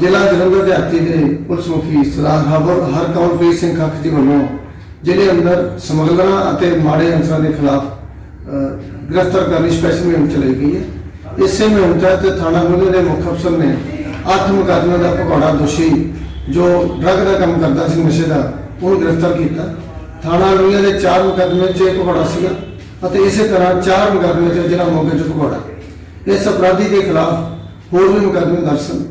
ਜ਼ਿਲ੍ਹਾ ਜਲੰਧਰ ਦਿਹਾਤੀ ਦੇ ਪੁਲਿਸ ਮੁਖੀ ਸਰਦਾਰ ਹਰਬਰ ਹਰਕਮਲਪ੍ਰੀਤ ਸਿੰਘ ਖੱਖ ਜੀ ਵੱਲੋਂ ਜ਼ਿਲ੍ਹੇ ਅੰਦਰ ਸਮਗਲਰਾਂ ਅਤੇ ਮਾੜੇ ਅੰਸਰਾਂ ਦੇ ਖਿਲਾਫ ਗ੍ਰਿਫਤਾਰ ਕਰਨ ਲਈ ਸਪੈਸ਼ਲ ਮੁਹਿੰਮ ਚਲਾਈ ਗਈ ਹੈ। ਇਸੇ ਮੁਹਿੰਮ ਤਹਿਤ ਥਾਣਾ ਗੁਰੂ ਦੇ ਮੁੱਖ ਅਫਸਰ ਨੇ ਅੱਠ ਮੁਕੱਦਮੇ ਦਾ ਭਗੌੜਾ ਦੋਸ਼ੀ, ਜੋ ਡਰੱਗ ਦਾ ਕੰਮ ਕਰਦਾ ਸੀ, ਨਸ਼ੇ ਦਾ, ਉਹ ਗ੍ਰਿਫਤਾਰ ਕੀਤਾ। ਥਾਣਾ ਲੁਈਆਂ ਦੇ ਚਾਰ ਮੁਕੱਦਮੇ 'ਚ ਭਗੌੜਾ ਸੀਗਾ ਅਤੇ ਇਸੇ ਤਰ੍ਹਾਂ ਚਾਰ ਮੁਕੱਦਮੇ 'ਚ ਜਿਹੜਾ ਮੌਕੇ 'ਚ ਭਗੌੜਾ। ਇਸ ਅਪਰਾਧੀ ਦੇ ਖਿਲਾਫ ਹੋਰ ਵੀ ਮੁਕੱਦਮੇ ਦਰਜ ਸਨ।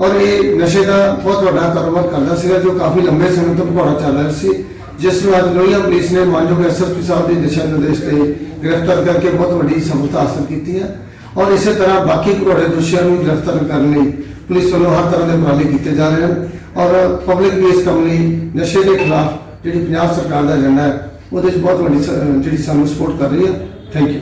ਔਰ ਇਹ ਨਸ਼ੇ ਦਾ ਬਹੁਤ ਵੱਡਾ ਕਾਰੋਬਾਰ ਕਰਦਾ ਸੀਗਾ, ਜੋ ਕਾਫੀ ਲੰਬੇ ਸਮੇਂ ਤੋਂ ਭਗੌੜਾ ਚੱਲ ਰਿਹਾ ਸੀ। ਜਿਸ ਨੂੰ ਅੱਜ ਲੋਹੀਆਂ ਪੁਲਿਸ ਨੇ ਮਾਨਯੋਗ ਐਸਐਸਪੀ ਸਾਹਿਬ ਦੇ ਦਿਸ਼ਾ ਨਿਰਦੇਸ਼ ਤੇ ਗ੍ਰਿਫਤਾਰ ਕਰਕੇ ਬਹੁਤ ਵੱਡੀ ਸਫਲਤਾ ਹਾਸਲ ਕੀਤੀ ਹੈ। ਔਰ ਇਸੇ ਤਰ੍ਹਾਂ ਬਾਕੀ ਭਗੌੜੇ ਦੋਸ਼ੀਆਂ ਨੂੰ ਗ੍ਰਿਫਤਾਰ ਕਰਨ ਲਈ ਪੁਲਿਸ ਵੱਲੋਂ ਹਰ ਤਰ੍ਹਾਂ ਦੇ ਉਪਰਾਲੇ ਕੀਤੇ ਜਾ ਰਹੇ ਹਨ। ਔਰ ਪਬਲਿਕ ਵੀ ਇਸ ਕੰਮ ਲਈ ਨਸ਼ੇ ਦੇ ਖਿਲਾਫ ਜਿਹੜੀ ਪੰਜਾਬ ਸਰਕਾਰ ਦਾ ਏਜੰਡਾ ਹੈ, ਉਹਦੇ 'ਚ ਬਹੁਤ ਵੱਡੀ ਸ- ਜਿਹੜੀ ਸਾਨੂੰ ਸਪੋਰਟ ਕਰ ਰਹੀ ਹੈ। ਥੈਂਕ ਯੂ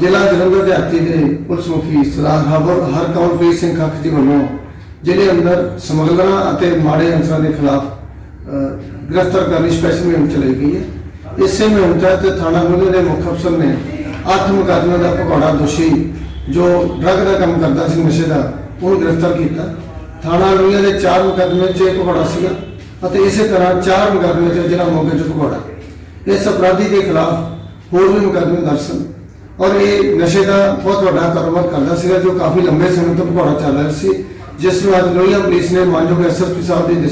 ਜ਼ਿਲ੍ਹਾ ਜਲੰਧਰ ਦੇ ਦਿਹਾਤੀ ਦੇ ਪੁਲਿਸ ਮੁਖੀ ਸਰਦਾਰ ਹਰਬਰ ਹਰਕਮਲਪ੍ਰੀਤ ਸਿੰਘ ਖੱਖ ਜੀ ਵੱਲੋਂ ਜ਼ਿਲ੍ਹੇ ਅੰਦਰ ਸਮਗਲਰਾਂ ਅਤੇ ਮਾੜੇ ਅੰਸਰਾਂ ਦੇ ਖਿਲਾਫ ਗ੍ਰਿਫਤਾਰ ਕਰਨ ਲਈ ਸਪੈਸ਼ਲ ਮੁਹਿੰਮ ਚਲਾਈ ਗਈ ਹੈ। ਇਸੇ ਮੁਹਿੰਮ ਤਹਿਤ ਥਾਣਾ ਗੁਰੂ ਦੇ ਮੁੱਖ ਅਫਸਰ ਨੇ ਅੱਠ ਮੁਕੱਦਮੇ ਦਾ ਭਗੌੜਾ ਦੋਸ਼ੀ, ਜੋ ਡਰੱਗ ਦਾ ਕੰਮ ਕਰਦਾ ਸੀ, ਨਸ਼ੇ ਦਾ, ਉਹ ਗ੍ਰਿਫਤਾਰ ਕੀਤਾ। ਥਾਣਾ ਲੁਈਆਂ ਦੇ ਚਾਰ ਮੁਕੱਦਮੇ 'ਚ ਭਗੌੜਾ ਸੀਗਾ ਅਤੇ ਇਸੇ ਤਰ੍ਹਾਂ ਚਾਰ ਮੁਕੱਦਮੇ 'ਚ ਜਿਹੜਾ ਮੌਕੇ 'ਚ ਭਗੌੜਾ। ਇਸ ਅਪਰਾਧੀ ਦੇ ਖਿਲਾਫ ਹੋਰ ਵੀ ਮੁਕੱਦਮੇ ਦਰਜ ਸਨ। ਔਰ ਇਹ ਨਸ਼ੇ ਦਾ ਬਹੁਤ ਵੱਡਾ ਕਾਰੋਬਾਰ ਕਰਦਾ ਸੀਗਾ, ਜੋ ਕਾਫੀ ਲੰਬੇ ਸਮੇਂ ਤੋਂ ਭਗੌੜਾ ਚੱਲ ਰਿਹਾ ਸੀ, ਜਿਸ ਨੂੰ ਅੱਜ ਲੋਹੀਆਂ ਪੁਲਿਸ ਨੇ ਮਾਨਯੋਗ ਐਸਐਸਪੀ ਸਾਹਿਬ ਦੇ ਦਿਸ਼ਾ